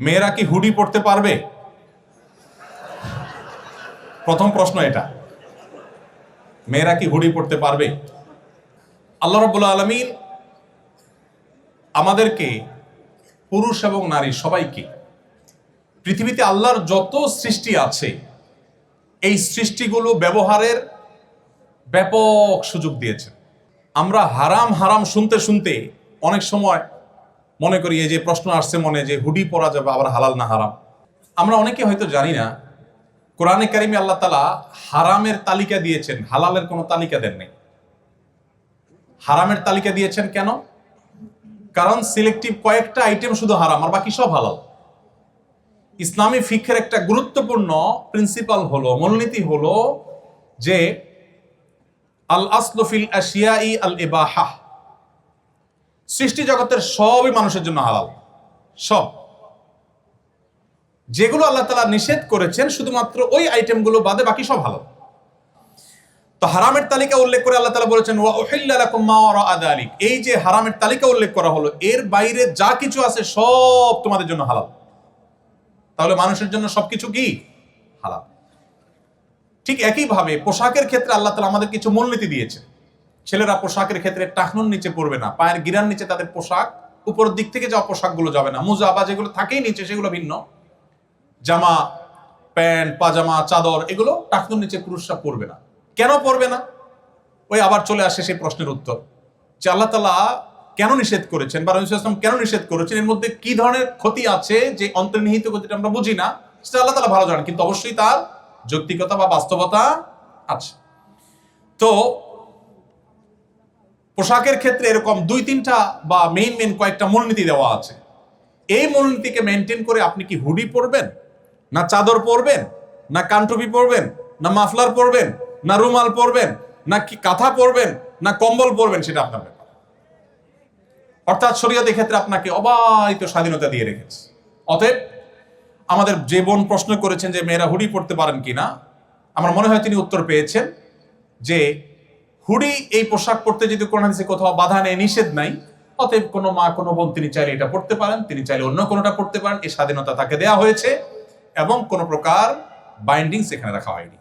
মেয়েরা কি হুডি পড়তে পারবে? প্রথম প্রশ্ন এটা। মেয়েরা কি হুডি পড়তে পারবে? আল্লাহ রব্বুল আলমিন আমাদেরকে পুরুষ এবং নারী সবাইকে পৃথিবীতে আল্লাহর যত সৃষ্টি আছে, এই সৃষ্টিগুলো ব্যবহারের ব্যাপক সুযোগ দিয়েছেন আমরা হারাম হারাম শুনতে শুনতে অনেক সময় মনে করি এই যে প্রশ্ন আসছে মনে যে হুডি পরা যাবে আবার হালাল না হারাম। আমরা অনেকে হয়তো জানি না, কোরআনে কারিমে আল্লাহ তালা হারামের তালিকা দিয়েছেন, হালালের কোনো তালিকা দেন নাই। হারামের তালিকা দিয়েছেন কেন? কারণ সিলেক্টিভ কয়েকটা আইটেম শুধু হারাম, আর বাকি সব হালাল। ইসলামী ফিক্ষের একটা গুরুত্বপূর্ণ প্রিন্সিপাল হলো, মূলনীতি হলো যে আল আসলফিল আশিয়াই আল ইবাহা সৃষ্টি জগতের সবই মানুষের জন্য হালাল। সব। যেগুলো আল্লাহ তালা নিষেধ করেছেন, শুধুমাত্র ওই আইটেমগুলো বাদে বাকি সব হালাল। তো হারামের তালিকা উল্লেখ করে আল্লাহ তালা বলেছেন আযালিক এই যে হারামের তালিকা উল্লেখ করা হলো, এর বাইরে যা কিছু আছে সব তোমাদের জন্য হালাল। তাহলে মানুষের জন্য সবকিছু কি? হালাল। ঠিক একইভাবে পোশাকের ক্ষেত্রে আল্লাহ তালা আমাদের কিছু মূলনীতি দিয়েছে ছেলেরা পোশাকের ক্ষেত্রে টাকনুর নিচে পড়বে না, পায়ের গিরার নিচে তাদের পোশাক, উপরের দিক থেকে যাওয়া পোশাকগুলো যাবে না। মুজা বা যেগুলো থাকেই নিচে, সেগুলো ভিন্ন। জামা, প্যান্ট, পাজামা, চাদর, এগুলো টাকনুর নিচে পুরুষরা পরবে না। কেন পরবে না? ওই আবার চলে আসে সেই প্রশ্নের উত্তর। যে আল্লাহ তালা কেন নিষেধ করেছেন বা রহিম ইসলাম কেন নিষেধ করেছেন? এর মধ্যে কি ধরনের ক্ষতি আছে যে অন্তর্নিহিত ক্ষতিটা আমরা বুঝি না? সেটা আল্লাহ তালা ভালো জানেন, কিন্তু অবশ্যই তার যৌক্তিকতা বা বাস্তবতা আছে। তো পোশাকের ক্ষেত্রে এরকম দুই, তিনটা বা মেইন মেইন কয়েকটা মূলনীতি দেওয়া আছে। এই মূলনীতিকে মেনটেন করে আপনি কি হুডি পরবেন? না চাদর পরবেন? না কানটুপি পরবেন? না মাফলার পরবেন? না রুমাল পরবেন? না কি কাঁথা পরবেন? না কম্বল পরবেন? সেটা আপনার ব্যাপার। অর্থাৎ শরীয়তের ক্ষেত্রে আপনাকে অবাহিত স্বাধীনতা দিয়ে রেখেছে। অতএব আমাদের যে বোন প্রশ্ন করেছেন যে মেয়েরা হুডি পড়তে পারেন কিনা, আমার মনে হয় তিনি উত্তর পেয়েছেন যে হুডি এই পোশাক পরতে যদি কোন হাদিসে কোথাও বাধা নেই, নিষেধ নাই, অতএব কোনো মা, কোনো বোন তিনি চাইলে এটা পড়তে পারেন, তিনি চাইলে অন্য কোনোটা পড়তে পারেন এই স্বাধীনতা তাকে দেয়া হয়েছে এবং কোনো প্রকার বাইন্ডিং সেখানে রাখা হয়নি।